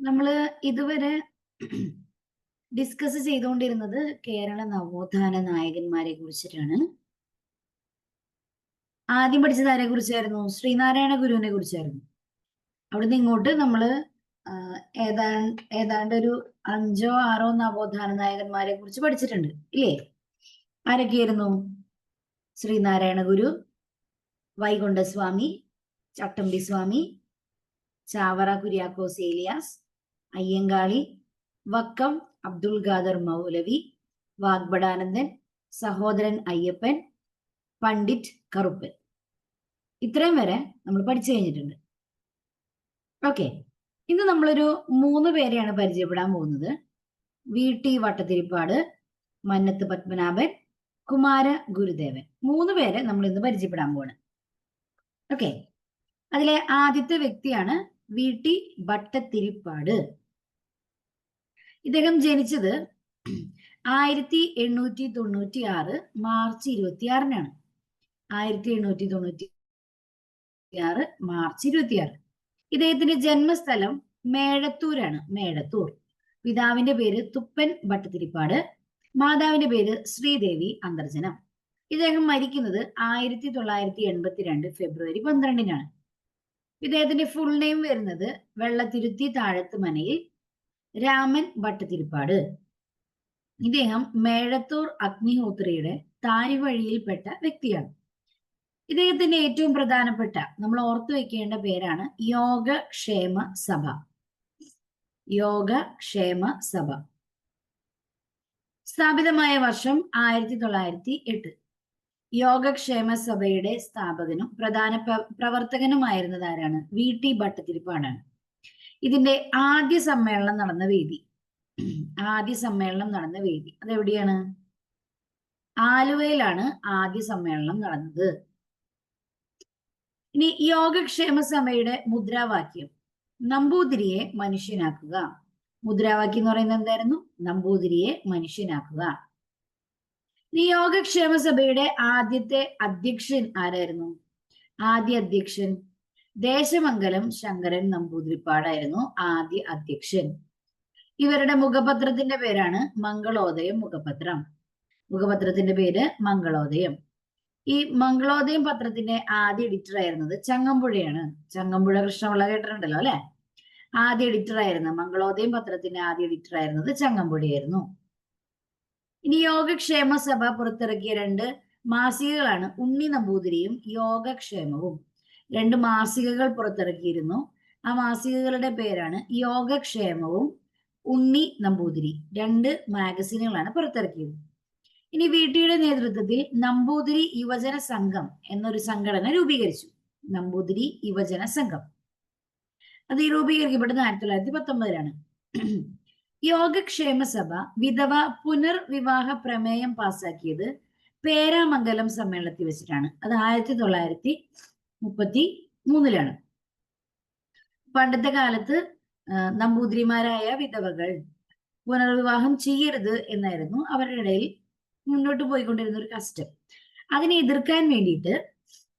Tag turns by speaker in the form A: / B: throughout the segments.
A: നമ്മൾ ഇതുവരെ ഡിസ്കസ് ചെയ്തുകൊണ്ടിരുന്നത് കേരള നവോത്ഥാന നായകന്മാരെ കുറിച്ചിട്ടാണ്. ആദ്യം പഠിച്ചത് ആരെ കുറിച്ചായിരുന്നു? ശ്രീനാരായണ ഗുരുവിനെ കുറിച്ചായിരുന്നു. അവിടുന്ന് ഇങ്ങോട്ട് നമ്മൾ ഏതാണ്ട് ഏതാണ്ട് ഒരു അഞ്ചോ ആറോ നവോത്ഥാന നായകന്മാരെ കുറിച്ച് പഠിച്ചിട്ടുണ്ട്. ഇല്ലേ? ആരൊക്കെയായിരുന്നു? ശ്രീനാരായണ ഗുരു വൈകുണ്ഠസ്വാമി ചട്ടമ്പി സ്വാമി ചാവറ കുര്യാക്കോസ് ഏലിയാസ് അയ്യങ്കാളി വക്കം അബ്ദുൽ ഖാദർ മൗലവി വാഗ്ബടാനന്ദൻ സഹോദരൻ അയ്യപ്പൻ പണ്ഡിറ്റ് കറുപ്പൻ. ഇത്രയും വരെ നമ്മൾ പഠിച്ചു കഴിഞ്ഞിട്ടുണ്ട്. ഓക്കെ. ഇന്ന് നമ്മളൊരു മൂന്ന് പേരെയാണ് പരിചയപ്പെടാൻ പോകുന്നത്. V T Bhattathiripad Mannath Padmanabhan Kumara Gurudevan. മൂന്ന് പേരെ നമ്മൾ ഇന്ന് പരിചയപ്പെടാൻ പോവാണ്. ഓക്കെ. അതിലെ ആദ്യത്തെ വ്യക്തിയാണ് വി ടി ഭട്ടത്തിരിപ്പാട് ഇദ്ദേഹം ജനിച്ചത് ആയിരത്തി എണ്ണൂറ്റി തൊണ്ണൂറ്റി ആറ് മാർച്ച് ഇരുപത്തി ആറിനാണ് ആയിരത്തി എണ്ണൂറ്റി തൊണ്ണൂറ്റി ആറ് മാർച്ച് ഇരുപത്തി ആറ് ഇദ്ദേഹത്തിന്റെ ജന്മസ്ഥലം മേഴത്തൂരാണ് മേഴത്തൂർ. പിതാവിന്റെ പേര് തുപ്പൻ ഭട്ടത്തിരിപ്പാട് മാതാവിന്റെ പേര് ശ്രീദേവി അന്തർജനം. ഇദ്ദേഹം മരിക്കുന്നത് ആയിരത്തി തൊള്ളായിരത്തി എൺപത്തിരണ്ട് ഫെബ്രുവരി പന്ത്രണ്ടിനാണ്. ഇദ്ദേഹത്തിന്റെ ഫുൾ നെയിം വരുന്നത് വെള്ളത്തിരുത്തി താഴത്ത് മനയിൽ രാമൻ ഭട്ടതിരിപ്പാട് ഇദ്ദേഹം മേഴത്തൂർ അഗ്നിഹോത്രിയുടെ താരിവഴിയിൽപ്പെട്ട വ്യക്തിയാണ്. ഇദ്ദേഹത്തിന്റെ ഏറ്റവും പ്രധാനപ്പെട്ട നമ്മൾ ഓർത്തു വെക്കേണ്ട പേരാണ് യോഗക്ഷേമ സഭ. യോഗക്ഷേമ സഭ. സ്ഥാപിതമായ വർഷം ആയിരത്തി തൊള്ളായിരത്തി എട്ട് യോഗക്ഷേമ സഭയുടെ സ്ഥാപകനും പ്രധാന പ്രവർത്തകനുമായിരുന്നത് ആരാണ്? വി ടി ഭട്ടത്തിരിപ്പാടാണ് ഇതിന്റെ ആദ്യ സമ്മേളനം നടന്ന വേദി. ആദ്യ സമ്മേളനം നടന്ന വേദി. അതെവിടെയാണ്? ആലുവയിലാണ് ആദ്യ സമ്മേളനം നടന്നത്. ഇനി യോഗക്ഷേമ സഭയുടെ മുദ്രാവാക്യം. നമ്പൂതിരിയെ മനുഷ്യനാക്കുക. മുദ്രാവാക്യം എന്ന് പറയുന്നത് എന്തായിരുന്നു? നമ്പൂതിരിയെ മനുഷ്യനാക്കുക. ഈ യോഗക്ഷേമ സഭയുടെ ആദ്യത്തെ അധ്യക്ഷൻ ആരായിരുന്നു? ആദ്യ അധ്യക്ഷൻ ദേശമംഗലം ശങ്കരൻ നമ്പൂതിരിപ്പാടായിരുന്നു ആദ്യ അധ്യക്ഷൻ. ഇവരുടെ മുഖപത്രത്തിന്റെ പേരാണ് മംഗളോദയം മുഖപത്രം. മുഖപത്രത്തിന്റെ പേര് മംഗളോദയം. ഈ മംഗളോദയം പത്രത്തിന്റെ ആദ്യ എഡിറ്റർ ആയിരുന്നത് ചങ്ങമ്പുഴയാണ്. ചങ്ങമ്പുഴ കൃഷ്ണപിള്ള കേട്ടിട്ടുണ്ടല്ലോ അല്ലെ? ആദ്യ എഡിറ്റർ ആയിരുന്നു മംഗളോദയം പത്രത്തിന്റെ ആദ്യ എഡിറ്റർ ആയിരുന്നത് ചങ്ങമ്പുഴയായിരുന്നു. ഇനി യോഗക്ഷേമ സഭ പുറത്തിറക്കിയ രണ്ട് മാസികകളാണ് ഉണ്ണി നമ്പൂതിരിയും യോഗക്ഷേമവും. രണ്ട് മാസികകൾ പുറത്തിറക്കിയിരുന്നു. ആ മാസികകളുടെ പേരാണ് യോഗക്ഷേമവും ഉണ്ണി നമ്പൂതിരി. രണ്ട് മാഗസിനുകളാണ് പുറത്തിറക്കിയത്. ഇനി വി ടിയുടെ നേതൃത്വത്തിൽ നമ്പൂതിരി യുവജന സംഘം എന്നൊരു സംഘടന രൂപീകരിച്ചു. നമ്പൂതിരി യുവജന സംഘം. അത് രൂപീകരിക്കപ്പെടുന്നത് ആയിരത്തി തൊള്ളായിരത്തി പത്തൊമ്പതിലാണ് യോഗക്ഷേമ സഭ വിധവ പുനർവിവാഹ പ്രമേയം പാസാക്കിയത് പേരാമംഗലം സമ്മേളനത്തിൽ വെച്ചിട്ടാണ്. അത് ആയിരത്തി തൊള്ളായിരത്തി മുപ്പത്തി മൂന്നിലാണ്. പണ്ടത്തെ കാലത്ത് നമ്പൂതിരിമാരായ വിധവകൾ പുനർവിവാഹം ചെയ്യരുത് എന്നായിരുന്നു അവരുടെ ഇടയിൽ മുന്നോട്ട് പോയിക്കൊണ്ടിരുന്ന ഒരു കസ്റ്റം. അതിനെ എതിർക്കാൻ വേണ്ടിയിട്ട്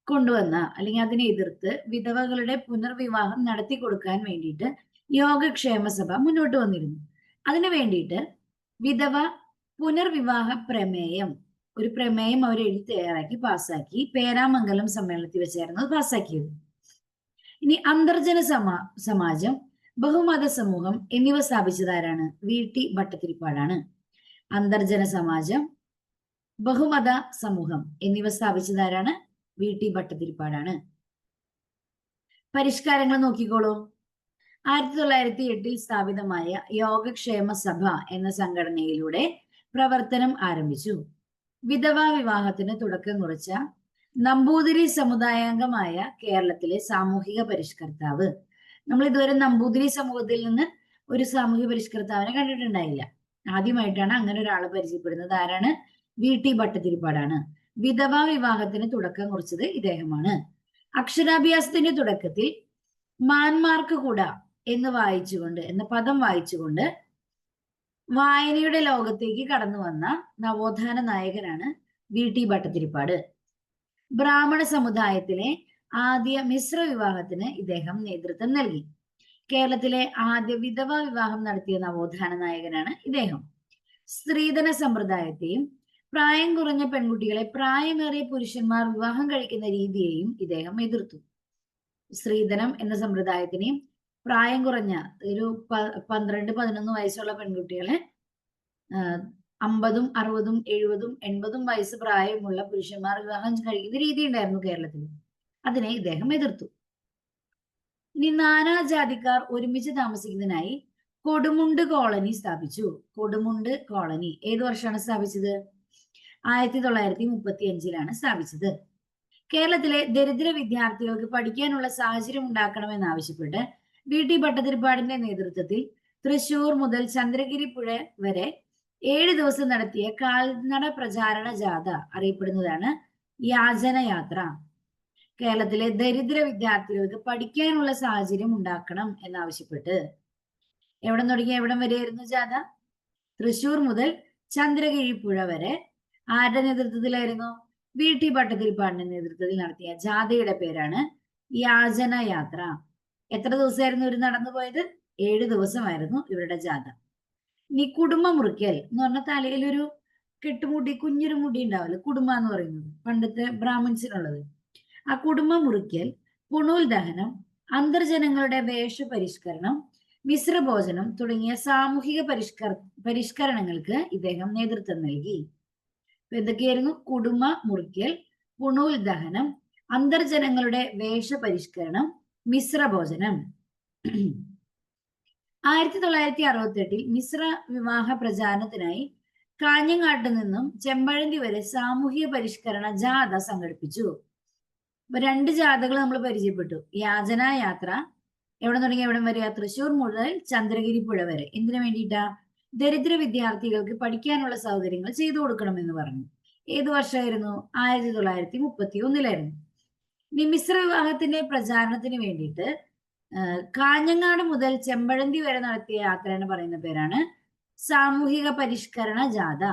A: കൊണ്ടുവന്ന അല്ലെങ്കിൽ അതിനെ എതിർത്ത് വിധവകളുടെ പുനർവിവാഹം നടത്തി കൊടുക്കാൻ വേണ്ടിയിട്ട് യോഗക്ഷേമ സഭ മുന്നോട്ട് വന്നിരുന്നു. അതിനു വേണ്ടിയിട്ട് വിധവ പുനർവിവാഹ പ്രമേയം ഒരു പ്രമേയം അവർ എഴുതി തയ്യാറാക്കി പാസ്സാക്കി. പേരാമംഗലം സമ്മേളനത്തിൽ വെച്ചായിരുന്നു അത് പാസ്സാക്കിയത്. ഇനി അന്തർജന സമാ സമാജം ബഹുമത സമൂഹം എന്നിവ സ്ഥാപിച്ചതാരാണ്? വി. ടി. ഭട്ടത്തിരിപ്പാടാണ് അന്തർജന സമാജം ബഹുമത സമൂഹം എന്നിവ സ്ഥാപിച്ചതാരാണ്? വി. ടി. ഭട്ടത്തിരിപ്പാടാണ് പരിഷ്കാരങ്ങൾ നോക്കിക്കോളൂ. ആയിരത്തി തൊള്ളായിരത്തി എട്ടിൽ സ്ഥാപിതമായ യോഗക്ഷേമ സഭ എന്ന സംഘടനയിലൂടെ പ്രവർത്തനം ആരംഭിച്ചു. വിധവാ വിവാഹത്തിന് തുടക്കം കുറിച്ച നമ്പൂതിരി സമുദായാംഗമായ കേരളത്തിലെ സാമൂഹിക പരിഷ്കർത്താവ്. നമ്മൾ ഇതുവരെ നമ്പൂതിരി സമൂഹത്തിൽ നിന്ന് ഒരു സാമൂഹിക പരിഷ്കർത്താവിനെ കണ്ടിട്ടുണ്ടായില്ല. ആദ്യമായിട്ടാണ് അങ്ങനെ ഒരാളെ പരിചയപ്പെടുന്നത്. ആരാണ്? വി. ടി. ഭട്ടതിരിപ്പാടാണ്. വിധവാ വിവാഹത്തിന് തുടക്കം കുറിച്ചത് ഇദ്ദേഹമാണ്. അക്ഷരാഭ്യാസത്തിന്റെ തുടക്കത്തിൽ മാൻമാർക്ക് കൂട എന്ന് വായിച്ചുകൊണ്ട് എന്ന പദം വായിച്ചുകൊണ്ട് വായനയുടെ ലോകത്തേക്ക് കടന്നു വന്ന നവോത്ഥാന നായകനാണ് വി. ടി. ഭട്ടതിരിപ്പാട്. ബ്രാഹ്മണ സമുദായത്തിലെ ആദ്യ മിശ്ര വിവാഹത്തിന് ഇദ്ദേഹം നേതൃത്വം നൽകി. കേരളത്തിലെ ആദ്യ വിധവ വിവാഹം നടത്തിയ നവോത്ഥാന നായകനാണ് ഇദ്ദേഹം. സ്ത്രീധന സമ്പ്രദായത്തെയും പ്രായം കുറഞ്ഞ പെൺകുട്ടികളെ പ്രായമേറിയ പുരുഷന്മാർ വിവാഹം കഴിക്കുന്ന രീതിയെയും ഇദ്ദേഹം എതിർത്തു. സ്ത്രീധനം എന്ന സമ്പ്രദായത്തിനെയും പ്രായം കുറഞ്ഞ ഒരു പന്ത്രണ്ട് പതിനൊന്ന് വയസ്സുള്ള പെൺകുട്ടികളെ അമ്പതും അറുപതും എഴുപതും എൺപതും വയസ്സ് പ്രായമുള്ള പുരുഷന്മാർ വിവാഹം കഴിക്കുന്ന രീതി ഉണ്ടായിരുന്നു കേരളത്തിൽ. അതിനെ ഇദ്ദേഹം എതിർത്തു. ഇനി നാനാജാതിക്കാർ ഒരുമിച്ച് താമസിക്കുന്നതിനായി കൊടുമുണ്ട് കോളനി സ്ഥാപിച്ചു. കൊടുമുണ്ട് കോളനി ഏത് വർഷമാണ് സ്ഥാപിച്ചത്? ആയിരത്തി തൊള്ളായിരത്തി മുപ്പത്തി അഞ്ചിലാണ് സ്ഥാപിച്ചത്. കേരളത്തിലെ ദരിദ്ര വിദ്യാർത്ഥികൾക്ക് പഠിക്കാനുള്ള സാഹചര്യം ഉണ്ടാക്കണമെന്നാവശ്യപ്പെട്ട് വി ടി ഭട്ടതിരിപ്പാടിന്റെ നേതൃത്വത്തിൽ തൃശൂർ മുതൽ ചന്ദ്രഗിരി പുഴ വരെ ഏഴ് ദിവസം നടത്തിയ കാൽനട പ്രചാരണ ജാഥ അറിയപ്പെടുന്നതാണ് യാചനയാത്ര. കേരളത്തിലെ ദരിദ്ര വിദ്യാർത്ഥികൾക്ക് പഠിക്കാനുള്ള സാഹചര്യം ഉണ്ടാക്കണം എന്നാവശ്യപ്പെട്ട്. എവിടെ തുടങ്ങി എവിടം വരെയായിരുന്നു ജാഥ? തൃശൂർ മുതൽ ചന്ദ്രഗിരി പുഴ വരെ. ആരുടെ നേതൃത്വത്തിലായിരുന്നു? വി ടി ഭട്ടതിരിപ്പാടിന്റെ നേതൃത്വത്തിൽ നടത്തിയ ജാഥയുടെ പേരാണ് യാചന യാത്ര എത്ര ദിവസമായിരുന്നു ഇവർ നടന്നു പോയത് ഏഴ് ദിവസമായിരുന്നു ഇവരുടെ ജാഥ. ഇനി കുടുംബ മുറിക്കൽ എന്ന് പറഞ്ഞ തലയിൽ ഒരു കെട്ടുമുടി കുഞ്ഞൊരു മുടി ഉണ്ടാവില്ല? കുടുംബ എന്ന് പറയുന്നത്. പണ്ടത്തെ ബ്രാഹ്മിൻസിനുള്ളത്. ആ കുടുംബ മുറിക്കൽ പുണൂൽ ദഹനം അന്തർജനങ്ങളുടെ വേഷപരിഷ്കരണം മിശ്രഭോജനം തുടങ്ങിയ സാമൂഹിക പരിഷ്കർ പരിഷ്കരണങ്ങൾക്ക് ഇദ്ദേഹം നേതൃത്വം നൽകി. എന്തൊക്കെയായിരുന്നു? കുടുംബ മുറിക്കൽ പുണൂൽ ദഹനം അന്തർജനങ്ങളുടെ വേഷപരിഷ്കരണം മിശ്രഭോജനം. ആയിരത്തി തൊള്ളായിരത്തി അറുപത്തി എട്ടിൽ മിശ്ര വിവാഹ പ്രചാരണത്തിനായി കാഞ്ഞങ്ങാട്ട് നിന്നും ചെമ്പഴന്തി വരെ സാമൂഹിക പരിഷ്കരണ ജാഥ സംഘടിപ്പിച്ചു. രണ്ട് ജാഥകൾ നമ്മൾ പരിചയപ്പെട്ടു. യാചന യാത്ര എവിടെ തുടങ്ങി എവിടം വരെ തൃശൂർ മുതൽ ചന്ദ്രഗിരി പുഴ വരെ. എന്തിനു വേണ്ടിയിട്ടാ? ദരിദ്ര വിദ്യാർത്ഥികൾക്ക് പഠിക്കാനുള്ള സൗകര്യങ്ങൾ ചെയ്തു കൊടുക്കണമെന്ന് പറഞ്ഞു. ഏത് വർഷമായിരുന്നു? ആയിരത്തി തൊള്ളായിരത്തി മുപ്പത്തി ഒന്നിലായിരുന്നു ഇനി മിശ്ര വിവാഹത്തിന്റെ പ്രചാരണത്തിന് വേണ്ടിയിട്ട് കാഞ്ഞങ്ങാട് മുതൽ ചെമ്പഴന്തി വരെ നടത്തിയ യാത്ര എന്ന് പറയുന്ന പേരാണ് സാമൂഹിക പരിഷ്കരണ ജാഥ.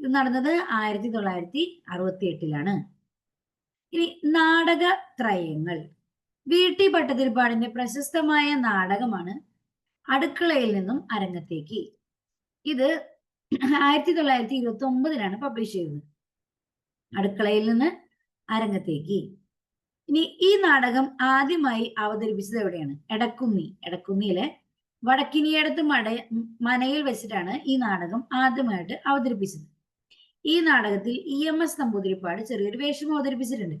A: ഇത് നടന്നത് ആയിരത്തി തൊള്ളായിരത്തി അറുപത്തി എട്ടിലാണ് ഇനി നാടക ത്രയങ്ങൾ. വി ടി ഭട്ടതിരിപ്പാടിന്റെ പ്രശസ്തമായ നാടകമാണ് അടുക്കളയിൽ നിന്നും അരങ്ങത്തേക്ക്. ഇത് ആയിരത്തി തൊള്ളായിരത്തി ഇരുപത്തി ഒമ്പതിലാണ് പബ്ലിഷ് ചെയ്തത്. അടുക്കളയിൽ നിന്ന് അരങ്ങത്തേക്ക്. ഇനി ഈ നാടകം ആദ്യമായി അവതരിപ്പിച്ചത് എവിടെയാണ്? എടക്കുന്നി എടക്കുന്നിയിലെ വടക്കിനിയടത്ത് മട മനയിൽ വെച്ചിട്ടാണ് ഈ നാടകം ആദ്യമായിട്ട് അവതരിപ്പിച്ചത്. ഈ നാടകത്തിൽ ഇ എം എസ് നമ്പൂതിരിപ്പാട് ചെറിയൊരു വേഷം അവതരിപ്പിച്ചിട്ടുണ്ട്.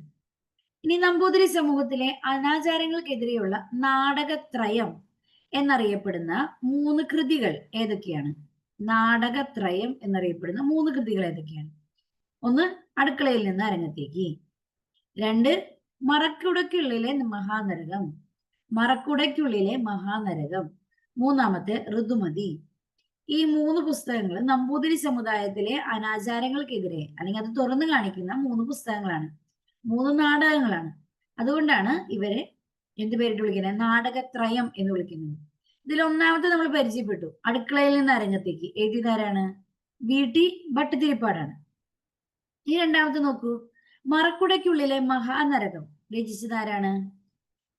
A: ഇനി നമ്പൂതിരി സമൂഹത്തിലെ അനാചാരങ്ങൾക്കെതിരെയുള്ള നാടകത്രയം എന്നറിയപ്പെടുന്ന മൂന്ന് കൃതികൾ ഏതൊക്കെയാണ്? നാടകത്രയം എന്നറിയപ്പെടുന്ന മൂന്ന് കൃതികൾ ഏതൊക്കെയാണ്? ഒന്ന് അടുക്കളയിൽ നിന്ന് അരങ്ങത്തേക്ക്. രണ്ട് മറക്കുടയ്ക്കുള്ളിലെ മഹാനരകം മറക്കുടയ്ക്കുള്ളിലെ മഹാനരകം. മൂന്നാമത്തെ ഋതുമതി. ഈ മൂന്ന് പുസ്തകങ്ങൾ നമ്പൂതിരി സമുദായത്തിലെ അനാചാരങ്ങൾക്കെതിരെ അല്ലെങ്കിൽ അത് തുറന്നു കാണിക്കുന്ന മൂന്ന് പുസ്തകങ്ങളാണ്. മൂന്ന് നാടകങ്ങളാണ്. അതുകൊണ്ടാണ് ഇവരെ എന്ത് പേരിട്ട് വിളിക്കുന്നത്? നാടകത്രയം എന്ന് വിളിക്കുന്നത്. ഇതിൽ ഒന്നാമത്തെ നമ്മൾ പരിചയപ്പെട്ടു. അടുക്കളയിൽ നിന്ന് അരങ്ങത്തേക്ക്. എഴുതിയതാരാണ്? വി. ഭട്ടതിരിപ്പാടാണ്. ഈ രണ്ടാമത്തെ നോക്കൂ. മറക്കുടയ്ക്കുള്ളിലെ മഹാനരകം. രചിച്ചത് ആരാണ്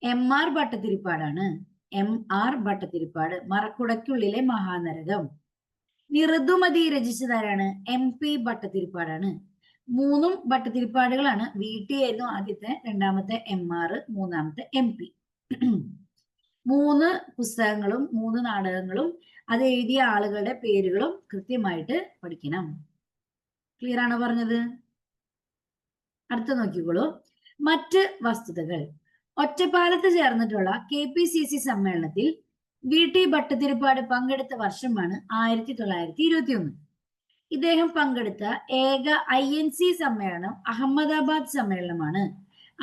A: എം ആർ ഭട്ടതിരിപ്പാടാണ്. എം ആർ ഭട്ടതിരിപ്പാട് മറക്കുടയ്ക്കുള്ളിലെ മഹാനരകം. നിറുതുമതി രചിച്ചത് രചിച്ചതാരാണ്? എം പി ഭട്ടതിരിപ്പാടാണ്. മൂന്നും ഭട്ടതിരിപ്പാടുകളാണ്. വി ടി ആയിരുന്നു ആദ്യത്തെ രണ്ടാമത്തെ എം ആർ മൂന്നാമത്തെ എം പി മൂന്ന് പുസ്തകങ്ങളും മൂന്ന് നാടകങ്ങളും അത് എഴുതിയ ആളുകളുടെ പേരുകളും കൃത്യമായിട്ട് പഠിക്കണം. ക്ലിയർ ആണോ പറഞ്ഞത്? അടുത്ത നോക്കിക്കോളൂ. മറ്റ് വസ്തുതകൾ. ഒറ്റപ്പാലത്ത് ചേർന്നിട്ടുള്ള കെ പി സി സി സമ്മേളനത്തിൽ വി ടി ഭട്ടതിരിപ്പാട് പങ്കെടുത്ത വർഷമാണ് ആയിരത്തി തൊള്ളായിരത്തി ഇരുപത്തി ഒന്ന് ഇദ്ദേഹം പങ്കെടുത്ത ഏക ഐ എൻ സി സമ്മേളനം അഹമ്മദാബാദ് സമ്മേളനമാണ്.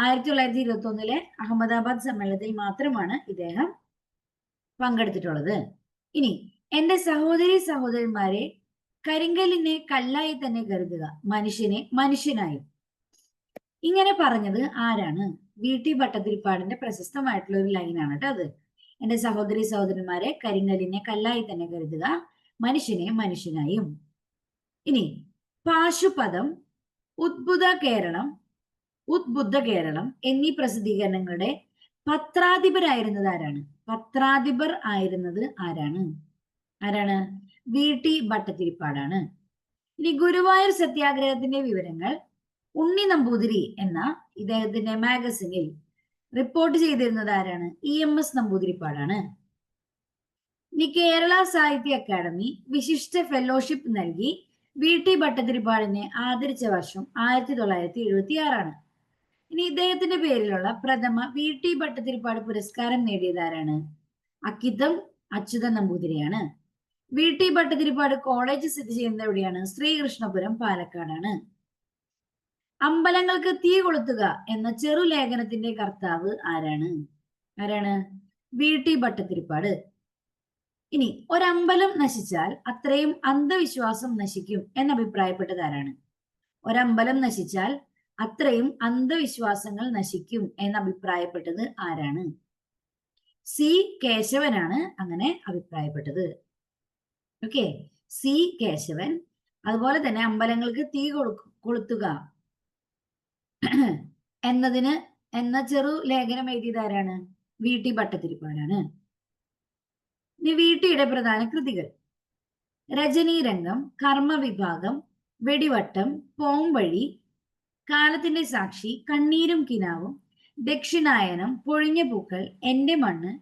A: ആയിരത്തി തൊള്ളായിരത്തി ഇരുപത്തി ഒന്നിലെ അഹമ്മദാബാദ് സമ്മേളനത്തിൽ മാത്രമാണ് ഇദ്ദേഹം പങ്കെടുത്തിട്ടുള്ളത്. ഇനി എന്റെ സഹോദരി സഹോദരന്മാരെ കരിങ്കലിനെ കല്ലായി തന്നെ കരുതുക. മനുഷ്യനെ മനുഷ്യനായി. ഇങ്ങനെ പറഞ്ഞത് ആരാണ്? വി. ടി. ഭട്ടതിരിപ്പാടിന്റെ പ്രശസ്തമായിട്ടുള്ള ഒരു ലൈനാണ് കേട്ടോ അത്. എന്റെ സഹോദരി സഹോദരന്മാരെ കരിങ്കലിനെ കല്ലായി തന്നെ കരുതുക മനുഷ്യനെ മനുഷ്യനായും. ഇനി പാശുപദം ഉദ്ഭുത കേരളം ഉദ്ബുദ്ധ കേരളം എന്നീ പ്രസിദ്ധീകരണങ്ങളുടെ പത്രാധിപരായിരുന്നത് ആരാണ്? പത്രാധിപർ ആയിരുന്നത് ആരാണ്? ആരാണ്? വി. ടി. ഭട്ടതിരിപ്പാടാണ്. ഇനി ഗുരുവായൂർ സത്യാഗ്രഹത്തിന്റെ വിവരങ്ങൾ ഉണ്ണി നമ്പൂതിരി എന്ന ഇദ്ദേഹത്തിന്റെ മാഗസിനിൽ റിപ്പോർട്ട് ചെയ്തിരുന്നത് ആരാണ്? ഇ എം എസ് നമ്പൂതിരിപ്പാടാണ്. ഇനി കേരള സാഹിത്യ അക്കാദമി വിശിഷ്ട ഫെലോഷിപ്പ് നൽകി വി ടി ഭട്ടതിരിപ്പാടിനെ ആദരിച്ച വർഷം ആയിരത്തി തൊള്ളായിരത്തി എഴുപത്തി ആറാണ് ഇനി ഇദ്ദേഹത്തിന്റെ പേരിലുള്ള പ്രഥമ വി ടി ഭട്ടതിരിപ്പാട് പുരസ്കാരം നേടിയത് ആരാണ്? അക്കിത്തം അച്യുതൻ നമ്പൂതിരിയാണ്. വി ടി ഭട്ടതിരിപ്പാട് കോളേജ് സ്ഥിതി ചെയ്യുന്നത് എവിടെയാണ്? ശ്രീകൃഷ്ണപുരം പാലക്കാടാണ്. അമ്പലങ്ങൾക്ക് തീ കൊളുത്തുക എന്ന ചെറുലേഖനത്തിന്റെ കർത്താവ് ആരാണ്? ആരാണ്? വി. ടി. ഭട്ടത്തിരിപ്പാട് ഇനി ഒരമ്പലം നശിച്ചാൽ അത്രയും അന്ധവിശ്വാസം നശിക്കും എന്ന് അഭിപ്രായപ്പെട്ടത് ആരാണ്? ഒരമ്പലം നശിച്ചാൽ അത്രയും അന്ധവിശ്വാസങ്ങൾ നശിക്കും എന്ന് അഭിപ്രായപ്പെട്ടത് ആരാണ്? സി. കേശവനാണ് അങ്ങനെ അഭിപ്രായപ്പെട്ടത്. ഓക്കെ. സി. കേശവൻ. അതുപോലെ തന്നെ അമ്പലങ്ങൾക്ക് തീ കൊളുത്തുക. എന്നതിന് എന്ന ചെറു ലേഖനം എഴുതിയത് ആരാണ്? വി. ടി. ഭട്ടതിരിപ്പാടാണ്. ഇനി വി. ടിയുടെ പ്രധാന കൃതികൾ. രജനീരംഗം കർമ്മവിഭാഗം വെടിവട്ടം പോംവഴി കാലത്തിന്റെ സാക്ഷി കണ്ണീരും കിനാവും ദക്ഷിണായനം പൊഴിഞ്ഞ പൂക്കൾ എന്റെ മണ്ണ്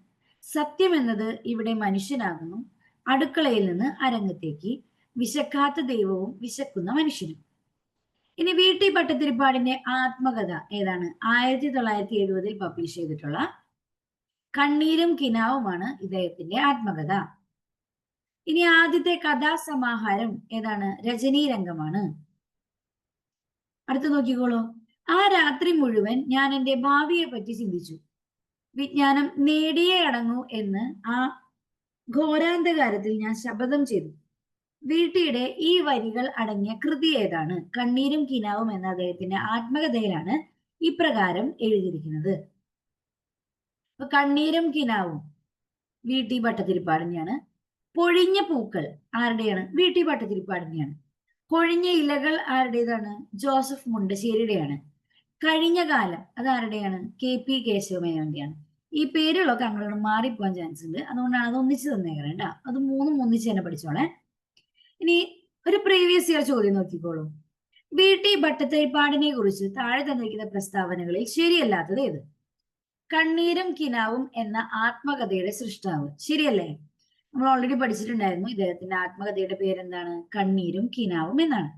A: സത്യമെന്നത് ഇവിടെ മനുഷ്യനാകുന്നു അടുക്കളയിൽ നിന്ന് അരങ്ങത്തേക്ക് വിശക്കാത്ത ദൈവവും വിശക്കുന്ന മനുഷ്യനും. ഇനി വി ടി പട്ടത്തിരിപ്പാടിന്റെ ആത്മകഥ ഏതാണ്? ആയിരത്തി തൊള്ളായിരത്തി എഴുപതിൽ പബ്ലിഷ് ചെയ്തിട്ടുള്ള കണ്ണീരും കിനാവുമാണ് ഇദ്ദേഹത്തിന്റെ ആത്മകഥ. ഇനി ആദ്യത്തെ കഥാസമാഹാരം ഏതാണ്? രജനീരംഗമാണ് അടുത്ത് നോക്കിക്കോളൂ. ആ രാത്രി മുഴുവൻ ഞാൻ എന്റെ ഭാവിയെ പറ്റി ചിന്തിച്ചു. വിജ്ഞാനം നേടിയേ അടങ്ങൂ എന്ന് ആ ഘോരാന്തകാരത്തിൽ ഞാൻ ശപഥം ചെയ്തു. വീട്ടിയുടെ ഈ വരികൾ അടങ്ങിയ കൃതി ഏതാണ്? കണ്ണീരും കിനാവും എന്ന അദ്ദേഹത്തിന്റെ ആത്മകഥയിലാണ് ഇപ്രകാരം എഴുതിയിരിക്കുന്നത്. ഇപ്പൊ കണ്ണീരും കിനാവും വീട്ടി പട്ടത്തിരിപ്പാടിനെയാണ് പൊഴിഞ്ഞ പൂക്കൾ ആരുടെയാണ്? വീട്ടി പട്ടത്തിരിപ്പാടിനെയാണ് കൊഴിഞ്ഞ ഇലകൾ ആരുടേതാണ്? ജോസഫ് മുണ്ടശ്ശേരിയുടെയാണ്. കഴിഞ്ഞ കാലം അത് ആരുടെയാണ്? കെ പി കേശവമേനോന്റെയാണ്. ഈ പേരുകളൊക്കെ അങ്ങോട്ട് മാറിപ്പോകാൻ ചാൻസ് ഉണ്ട് അതുകൊണ്ടാണ് അത് ഒന്നിച്ച് തന്നേക്കണം അത് മൂന്നും ഒന്നിച്ച് തന്നെ പഠിച്ചോളെ. ഇനി ഒരു പ്രീവിയസ് ഇയർ ചോദ്യം നോക്കിക്കോളൂ. വി ടി ഭട്ടത്തിരിപ്പാടിനെ കുറിച്ച് താഴെ തന്നിരിക്കുന്ന പ്രസ്താവനകളിൽ ശരിയല്ലാത്തത് ഏത്? കണ്ണീരും കിനാവും എന്ന ആത്മകഥയുടെ സൃഷ്ടാവ്. ശരിയല്ലേ? നമ്മൾ ഓൾറെഡി പഠിച്ചിട്ടുണ്ടായിരുന്നു ഇദ്ദേഹത്തിന്റെ ആത്മകഥയുടെ പേരെന്താണ്? കണ്ണീരും കിനാവും എന്നാണ്.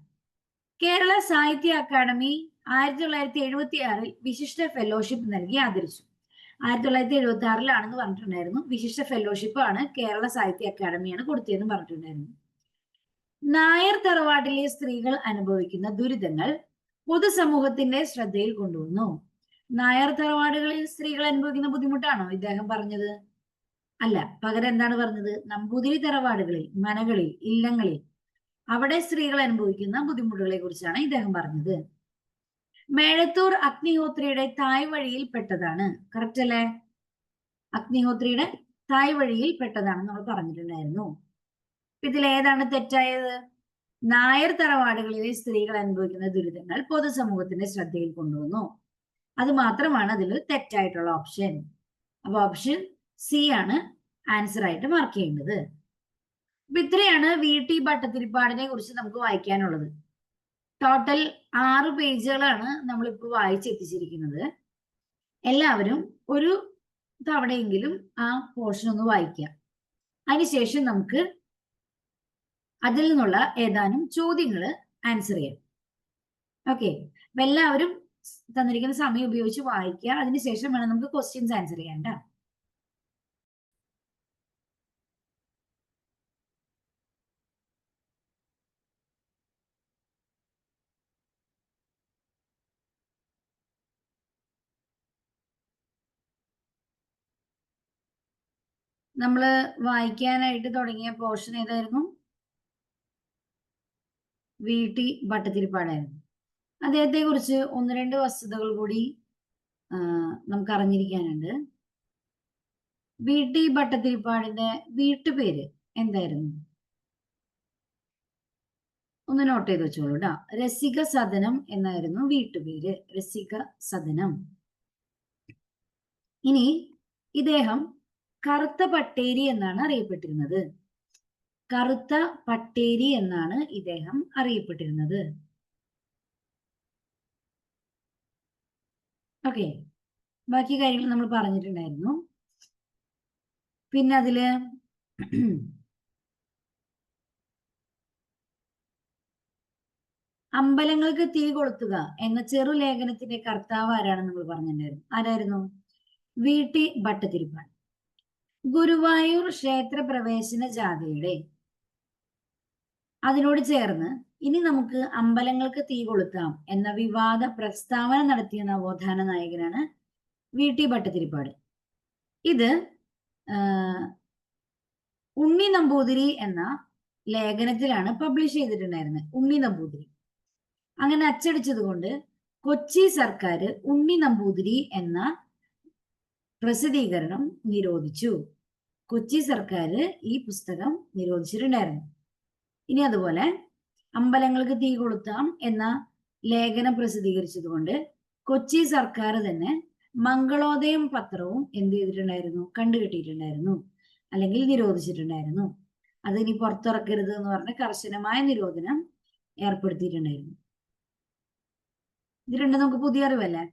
A: കേരള സാഹിത്യ അക്കാദമി ആയിരത്തി തൊള്ളായിരത്തി എഴുപത്തി ആറിൽ വിശിഷ്ട ഫെലോഷിപ്പ് നൽകി ആദരിച്ചു. ആയിരത്തി തൊള്ളായിരത്തി എഴുപത്തി ആറിലാണെന്ന് പറഞ്ഞിട്ടുണ്ടായിരുന്നു. വിശിഷ്ട ഫെലോഷിപ്പ് ആണ് കേരള സാഹിത്യ അക്കാദമിയാണ് കൊടുത്തതെന്ന് പറഞ്ഞിട്ടുണ്ടായിരുന്നു. നായർ തറവാട്ടിലെ സ്ത്രീകൾ അനുഭവിക്കുന്ന ദുരിതങ്ങൾ പൊതുസമൂഹത്തിന്റെ ശ്രദ്ധയിൽ കൊണ്ടുവന്നു. നായർ തറവാടുകളിൽ സ്ത്രീകൾ അനുഭവിക്കുന്ന ബുദ്ധിമുട്ടാണോ? ഇദ്ദേഹം പറഞ്ഞത്. അല്ല പകരം എന്താണ് പറഞ്ഞത്? നമ്പൂതിരി തറവാടുകളിൽ മനകളിൽ ഇല്ലങ്ങളിൽ അവിടെ സ്ത്രീകൾ അനുഭവിക്കുന്ന ബുദ്ധിമുട്ടുകളെ കുറിച്ചാണ് ഇദ്ദേഹം പറഞ്ഞത്. മേഴത്തൂർ അഗ്നിഹോത്രിയുടെ തായ് വഴിയിൽ പെട്ടതാണ്. കറക്റ്റ് അല്ലേ? അഗ്നിഹോത്രിയുടെ തായ് വഴിയിൽ പെട്ടതാണ് നമ്മൾ പറഞ്ഞിട്ടുണ്ടായിരുന്നു. ഇതിൽ ഏതാണ് തെറ്റായത്? നായർ തറവാടുകളിലെ സ്ത്രീകൾ അനുഭവിക്കുന്ന ദുരിതങ്ങൾ പൊതുസമൂഹത്തിന്റെ ശ്രദ്ധയിൽ കൊണ്ടുവന്നു. അത് മാത്രമാണ് അതിൽ തെറ്റായിട്ടുള്ള ഓപ്ഷൻ അപ്പൊ ഓപ്ഷൻ സി ആണ് ആൻസർ ആയിട്ട് മാർക്ക് ചെയ്യേണ്ടത്. അപ്പൊ ഇത്രയാണ് വി ടി കുറിച്ച് നമുക്ക് വായിക്കാനുള്ളത്. ടോട്ടൽ ആറ് പേജുകളാണ് നമ്മളിപ്പോൾ വായിച്ചെത്തിച്ചിരിക്കുന്നത് എല്ലാവരും ഒരു തവണയെങ്കിലും ആ പോർഷൻ ഒന്ന് വായിക്കാം അതിനുശേഷം നമുക്ക് അതിൽ നിന്നുള്ള ഏതാനും ചോദ്യങ്ങൾ ആൻസർ ചെയ്യാം. ഓക്കെ അപ്പൊ എല്ലാവരും തന്നിരിക്കുന്ന സമയം ഉപയോഗിച്ച് വായിക്കുക. അതിനുശേഷം വേണം നമുക്ക് ക്വസ്റ്റ്യൻസ് ആൻസർ ചെയ്യാൻ. നമ്മൾ വായിക്കാനായിട്ട് തുടങ്ങിയ പോർഷൻ ഏതായിരുന്നു? വി ടി ഭട്ടതിരിപ്പാടായിരുന്നു അദ്ദേഹത്തെ കുറിച്ച് ഒന്ന് രണ്ട് വസ്തുതകൾ കൂടി നമുക്ക് അറിഞ്ഞിരിക്കാനുണ്ട് വി ടി ഭട്ടതിരിപ്പാടിന്റെ വീട്ടുപേര് എന്തായിരുന്നു? ഒന്ന് നോട്ട് ചെയ്ത് വെച്ചോളൂ കേട്ടോ രസിക സദനം എന്നായിരുന്നു വീട്ടുപേര്. രസിക സദനം. ഇനി ഇദ്ദേഹം കറുത്ത പട്ടേരി എന്നാണ് അറിയപ്പെട്ടിരുന്നത്. കറുത്ത പട്ടേരി എന്നാണ് ഇദ്ദേഹം അറിയപ്പെട്ടിരുന്നത്. ഓക്കെ ബാക്കി കാര്യങ്ങൾ നമ്മൾ പറഞ്ഞിട്ടുണ്ടായിരുന്നു. പിന്നെ അതിൽ അമ്പലങ്ങൾക്ക് തീ കൊളുത്തുക എന്ന ചെറു ലേഖനത്തിന്റെ കർത്താവ് ആരാണെന്ന് നമ്മൾ പറഞ്ഞിട്ടുണ്ടായിരുന്നു. ആരായിരുന്നു? വി. ടി. ഭട്ടതിരിപ്പാട്. ഗുരുവായൂർ ക്ഷേത്ര പ്രവേശന ജാഥയുടെ അതിനോട് ചേർന്ന് ഇനി നമുക്ക് അമ്പലങ്ങൾക്ക് തീ കൊളുത്താം എന്ന വിവാദ പ്രസ്താവന നടത്തിയ നവോത്ഥാന നായകനാണ് വി. ടി. ഭട്ടതിരിപ്പാട്. ഇത് ഉണ്ണി നമ്പൂതിരി എന്ന ലേഖനത്തിലാണ് പബ്ലിഷ് ചെയ്തിട്ടുണ്ടായിരുന്നത്. ഉണ്ണി നമ്പൂതിരി. അങ്ങനെ അച്ചടിച്ചത് കൊണ്ട് കൊച്ചി സർക്കാർ ഉണ്ണി നമ്പൂതിരി എന്ന പ്രസിദ്ധീകരണം നിരോധിച്ചു. കൊച്ചി സർക്കാർ ഈ പുസ്തകം നിരോധിച്ചിട്ടുണ്ടായിരുന്നു. ഇനി അതുപോലെ അമ്പലങ്ങൾക്ക് തീ കൊളുത്താം എന്ന ലേഖനം പ്രസിദ്ധീകരിച്ചതുകൊണ്ട് കൊച്ചി സർക്കാർ തന്നെ മംഗളോദയം പത്രവും എന്ത് ചെയ്തിട്ടുണ്ടായിരുന്നു? കണ്ടുകെട്ടിയിട്ടുണ്ടായിരുന്നു. അല്ലെങ്കിൽ നിരോധിച്ചിട്ടുണ്ടായിരുന്നു. അത് ഇനി പുറത്തിറക്കരുത് എന്ന് പറഞ്ഞ കർശനമായ നിരോധനം ഏർപ്പെടുത്തിയിട്ടുണ്ടായിരുന്നു. ഇത് രണ്ടും നമുക്ക് പുതിയ അറിവല്ലേ?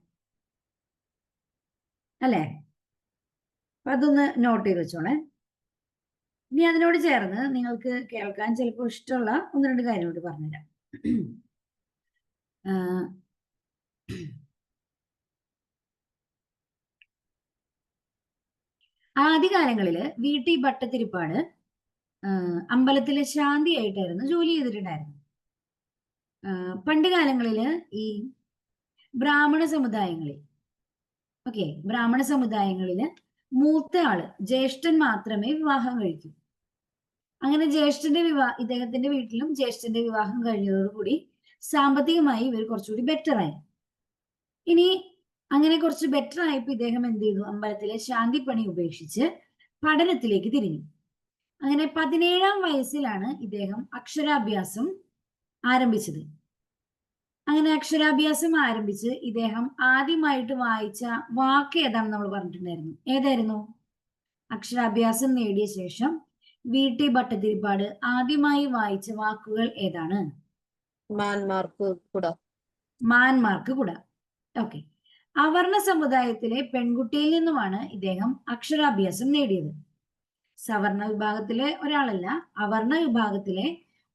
A: അല്ലേ? അതൊന്ന് നോട്ട് ചെയ്ത് വെച്ചോളെ ഇനി അതിനോട് ചേർന്ന് നിങ്ങൾക്ക് കേൾക്കാൻ ചിലപ്പോൾ ഇഷ്ടമുള്ള ഒന്ന് രണ്ട് കാര്യം കൂടി പറഞ്ഞുതരാം. ആദ്യകാലങ്ങളിൽ വി ടി ഭട്ടത്തിരിപ്പാട് അമ്പലത്തിലെ ശാന്തിയായിട്ടായിരുന്നു ജോലി ചെയ്തിട്ടുണ്ടായിരുന്നു പണ്ട് കാലങ്ങളിൽ ഈ ബ്രാഹ്മണ സമുദായങ്ങളിൽ ഓക്കെ ബ്രാഹ്മണ സമുദായങ്ങളിൽ മൂത്ത ആൾ ജ്യേഷ്ഠൻ മാത്രമേ വിവാഹം കഴിക്കൂ. അങ്ങനെ ജ്യേഷ്ഠന്റെ വിവാഹ ഇദ്ദേഹത്തിന്റെ വീട്ടിലും ജ്യേഷ്ഠന്റെ വിവാഹം കഴിഞ്ഞതോടുകൂടി സാമ്പത്തികമായി ഇവർ കുറച്ചുകൂടി ബെറ്റർ ആയി. ഇനി അങ്ങനെ കുറച്ച് ബെറ്റർ ആയപ്പോൾ ഇദ്ദേഹം എന്ത് ചെയ്തു? അമ്പലത്തിലെ ശാന്തിപ്പണി ഉപേക്ഷിച്ച് പഠനത്തിലേക്ക് തിരിഞ്ഞു. അങ്ങനെ പതിനേഴാം വയസ്സിലാണ് ഇദ്ദേഹം അക്ഷരാഭ്യാസം ആരംഭിച്ചത്. അങ്ങനെ അക്ഷരാഭ്യാസം ആരംഭിച്ച് ഇദ്ദേഹം ആദ്യമായിട്ട് വായിച്ച വാക്ക് ഏതാണെന്ന് നമ്മൾ പറഞ്ഞിട്ടുണ്ടായിരുന്നു. ഏതായിരുന്നു? അക്ഷരാഭ്യാസം നേടിയ ശേഷം വി. ടി. ഭട്ടതിരിപ്പാട് ആദ്യമായി വായിച്ച വാക്കുകൾ ഏതാണ്?
B: മാൻമാർക്ക് കുട.
A: മാൻമാർക്ക് കുട. ഓക്കെ. അവർണ സമുദായത്തിലെ പെൺകുട്ടിയിൽ നിന്നുമാണ് ഇദ്ദേഹം അക്ഷരാഭ്യാസം നേടിയത്. സവർണ വിഭാഗത്തിലെ ഒരാളല്ല അവർണ വിഭാഗത്തിലെ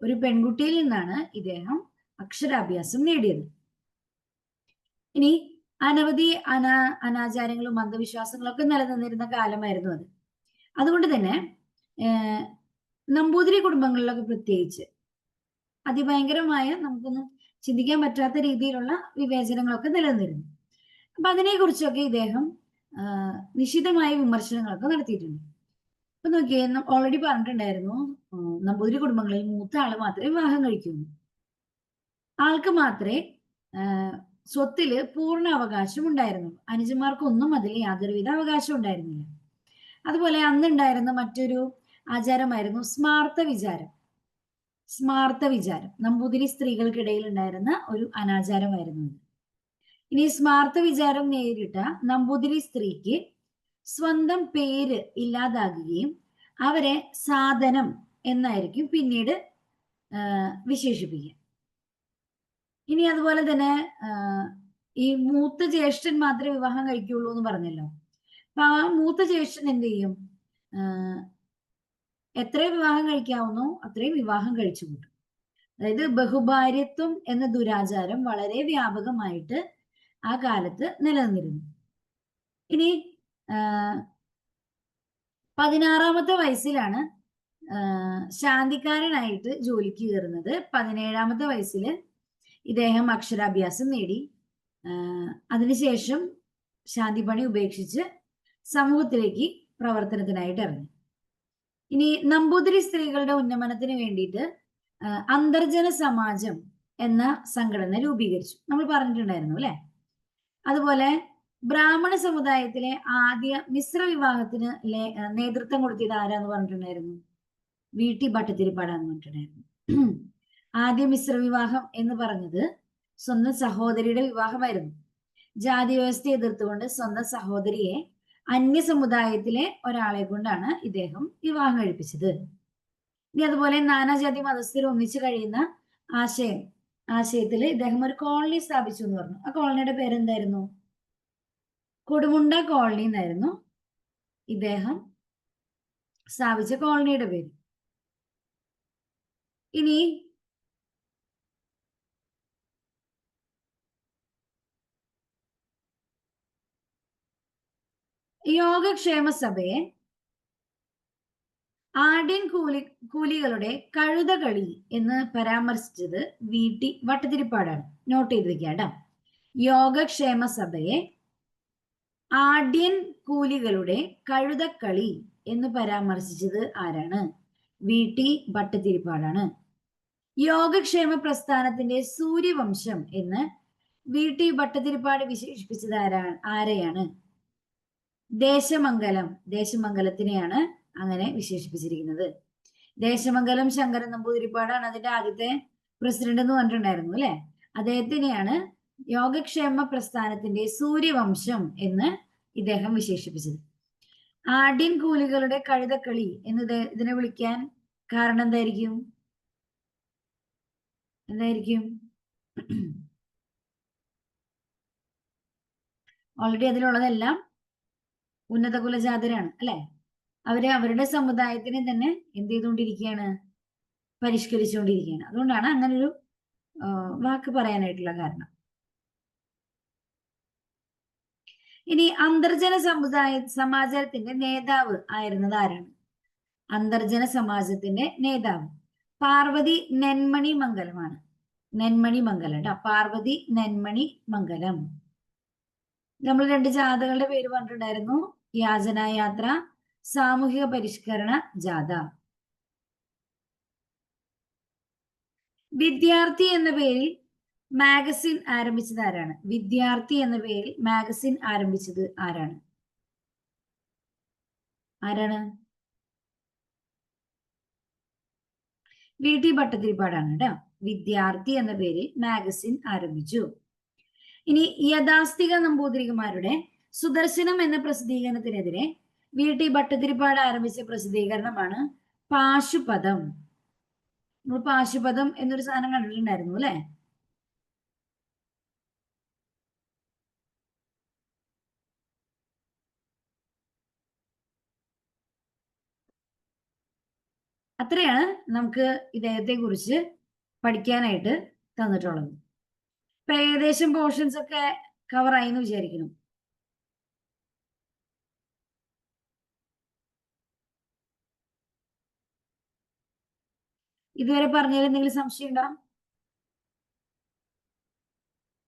A: ഒരു പെൺകുട്ടിയിൽ നിന്നാണ് ഇദ്ദേഹം അക്ഷരാഭ്യാസം നേടിയത്. ഇനി അനവധി അനാ അനാചാരങ്ങളും അന്ധവിശ്വാസങ്ങളും ഒക്കെ നിലനിന്നിരുന്ന കാലമായിരുന്നു അത്. അതുകൊണ്ട് തന്നെ നമ്പൂതിരി കുടുംബങ്ങളിലൊക്കെ പ്രത്യേകിച്ച് അതിഭയങ്കരമായ നമുക്കൊന്നും ചിന്തിക്കാൻ പറ്റാത്ത രീതിയിലുള്ള വിവേചനങ്ങളൊക്കെ നിലനിന്നിരുന്നു. അപ്പൊ അതിനെക്കുറിച്ചൊക്കെ ഇദ്ദേഹം നിശിതമായ വിമർശനങ്ങളൊക്കെ നടത്തിയിട്ടുണ്ട്. അപ്പൊ നോക്കിയേ ഓൾറെഡി പറഞ്ഞിട്ടുണ്ടായിരുന്നു നമ്പൂതിരി കുടുംബങ്ങളിൽ മൂത്ത ആൾ മാത്രമേ വിവാഹം കഴിക്കുള്ളൂ. ആൾക്ക് മാത്രമേ സ്വത്തിൽ പൂർണ അവകാശം ഉണ്ടായിരുന്നുള്ളൂ അനുജന്മാർക്കൊന്നും അതിൽ യാതൊരുവിധ അവകാശം ഉണ്ടായിരുന്നില്ല. അതുപോലെ അന്നുണ്ടായിരുന്ന മറ്റൊരു ആചാരമായിരുന്നു സ്മാർത്ഥ വിചാരം. സ്മാർത്ഥ വിചാരം. നമ്പൂതിരി സ്ത്രീകൾക്കിടയിൽ ഉണ്ടായിരുന്ന ഒരു അനാചാരമായിരുന്നു ഇനി സ്മാർത്ഥ വിചാരം നേരിട്ട നമ്പൂതിരി സ്ത്രീക്ക് സ്വന്തം പേര് ഇല്ലാതാകുകയും അവരെ സാധനം എന്നായിരിക്കും പിന്നീട് വിശേഷിപ്പിക്കുക. ഇനി അതുപോലെ തന്നെ ഈ മൂത്ത ജ്യേഷ്ഠൻ മാത്രമേ വിവാഹം കഴിക്കുള്ളൂ എന്ന് പറഞ്ഞല്ലോ. അപ്പൊ ആ മൂത്ത ജ്യേഷ്ഠൻ എന്ത് ചെയ്യും? എത്രയും വിവാഹം കഴിക്കാവുന്നോ അത്രയും വിവാഹം കഴിച്ചു കൂട്ടും. അതായത് ബഹുഭാര്യത്വം എന്ന ദുരാചാരം വളരെ വ്യാപകമായിട്ട് ആ കാലത്ത് നിലനിന്നിരുന്നു. ഇനി പതിനാറാമത്തെ വയസ്സിലാണ് ശാന്തിക്കാരനായിട്ട് ജോലിക്ക് കയറുന്നത്. പതിനേഴാമത്തെ വയസ്സിൽ ഇദ്ദേഹം അക്ഷരാഭ്യാസം നേടി. അതിനുശേഷം ശാന്തിപണി ഉപേക്ഷിച്ച് സമൂഹത്തിലേക്ക് പ്രവർത്തനത്തിനായിട്ട് ഇറങ്ങി. ഇനി നമ്പൂതിരി സ്ത്രീകളുടെ ഉന്നമനത്തിന് വേണ്ടിയിട്ട് അന്തർജന സമാജം എന്ന സംഘടന രൂപീകരിച്ചു. നമ്മൾ പറഞ്ഞിട്ടുണ്ടായിരുന്നു അല്ലെ? അതുപോലെ ബ്രാഹ്മണ സമുദായത്തിലെ ആദ്യ മിശ്ര വിവാഹത്തിന് നേതൃത്വം കൊടുത്തത് ആരാന്ന് പറഞ്ഞിട്ടുണ്ടായിരുന്നു? വി ടി ഭട്ടത്തിരിപ്പാടാന്ന് പറഞ്ഞിട്ടുണ്ടായിരുന്നു. ആദ്യ മിശ്ര വിവാഹം എന്ന് പറഞ്ഞത് സ്വന്തം സഹോദരിയുടെ വിവാഹമായിരുന്നു. ജാതി വ്യവസ്ഥ എതിർത്തുകൊണ്ട് സ്വന്തം സഹോദരിയെ അന്യ സമുദായത്തിലെ ഒരാളെ കൊണ്ടാണ് ഇദ്ദേഹം വിവാഹം കഴിപ്പിച്ചത്. ഇനി അതുപോലെ നാനാജാതി മതസ്ഥർ ഒന്നിച്ചു കഴിയുന്ന ആശയം ആശയത്തിൽ ഇദ്ദേഹം ഒരു കോളനി സ്ഥാപിച്ചു എന്ന് പറഞ്ഞു. ആ കോളനിയുടെ പേരെന്തായിരുന്നു? കൊടുമുണ്ട കോളനി എന്നായിരുന്നു ഇദ്ദേഹം സ്ഥാപിച്ച കോളനിയുടെ പേര്. ഇനി യോഗക്ഷേമ സഭയെ ആടിൻ കൂലി കൂലികളുടെ കഴുതകളി എന്ന് പരാമർശിച്ചത് വി. ടി. വട്ടതിരിപ്പാടാണ്. നോട്ട് ചെയ്ത് വെക്കാം കേട്ടോ. യോഗക്ഷേമ സഭയെ ആഡ്യൻ കൂലികളുടെ കഴുതക്കളി എന്ന് പരാമർശിച്ചത് ആരാണ്? വി. ടി. ഭട്ടതിരിപ്പാടാണ് യോഗക്ഷേമ പ്രസ്ഥാനത്തിന്റെ സൂര്യവംശം എന്ന് വി. ടി. ഭട്ടതിരിപ്പാട് വിശേഷിപ്പിച്ചത് ആരാ ആരെയാണ്? ദേശമംഗലം ദേശമംഗലത്തിനെയാണ് അങ്ങനെ വിശേഷിപ്പിച്ചിരിക്കുന്നത്. ദേശമംഗലം ശങ്കരൻ നമ്പൂതിരിപ്പാടാണ് അതിന്റെ ആദ്യത്തെ പ്രസിഡന്റ് എന്ന് പറഞ്ഞിട്ടുണ്ടായിരുന്നു അല്ലെ? അദ്ദേഹത്തിനെയാണ് യോഗക്ഷേമ പ്രസ്ഥാനത്തിന്റെ സൂര്യവംശം എന്ന് ഇദ്ദേഹം വിശേഷിപ്പിച്ചത്. ആടിൻ കൂലികളുടെ കഴുതക്കളി എന്ന് ഇതിനെ വിളിക്കാൻ കാരണം എന്തായിരിക്കും? എന്തായിരിക്കും? ഓൾറെഡി അതിലുള്ളതെല്ലാം ഉന്നത കുലജാതരാണ് അല്ലെ? അവർ അവരുടെ സമുദായത്തിനെ തന്നെ എന്ത് ചെയ്തുകൊണ്ടിരിക്കുകയാണ്? പരിഷ്കരിച്ചുകൊണ്ടിരിക്കുകയാണ്. അതുകൊണ്ടാണ് അങ്ങനൊരു വാക്ക് പറയാനായിട്ടുള്ള കാരണം. ഇനി അന്തർജന സമുദായ സമാജത്തിന്റെ നേതാവ് ആയിരുന്നത് ആരാണ്? അന്തർജന സമാജത്തിന്റെ നേതാവ്. പാർവതി നെന്മണി മംഗലമാണ്. നെന്മണി മംഗലം കേട്ടോ. പാർവതി നെന്മണി മംഗലം. നമ്മൾ രണ്ട് ജാഥകളുടെ പേര് പറഞ്ഞിട്ടുണ്ടായിരുന്നു. യാചനായാത്ര സാമൂഹിക പരിഷ്കരണ ജാഥ. വിദ്യാർത്ഥി എന്ന പേരിൽ മാഗസിൻ ആരംഭിച്ചത് ആരാണ്? വിദ്യാർത്ഥി എന്ന പേരിൽ മാഗസിൻ ആരംഭിച്ചത് ആരാണ്? ആരാണ്? വി ടി ഭട്ടതിരിപ്പാടാണ് കേട്ടോ. വിദ്യാർത്ഥി എന്ന പേരിൽ മാഗസിൻ ആരംഭിച്ചു. ഇനി യഥാസ്ഥിക നമ്പൂതിരിമാരുടെ സുദർശനം എന്ന പ്രസിദ്ധീകരണത്തിനെതിരെ വി. ടി. ഭട്ടതിരിപ്പാട് ആരംഭിച്ച പ്രസിദ്ധീകരണമാണ് പാശുപദം. നമ്മൾ പാശുപദം എന്നൊരു സാധനം കണ്ടിട്ടുണ്ടായിരുന്നു അല്ലെ? അത്രയാണ് നമുക്ക് ഇദ്ദേഹത്തെ കുറിച്ച് പഠിക്കാനായിട്ട് തന്നിട്ടുള്ളത്. ഇപ്പൊ ഏകദേശം പോർഷൻസ് ഒക്കെ കവർ ആയി എന്ന് വിചാരിക്കുന്നു. ഇതുവരെ പറഞ്ഞതിൽ എന്തെങ്കിലും സംശയം ഉണ്ടോ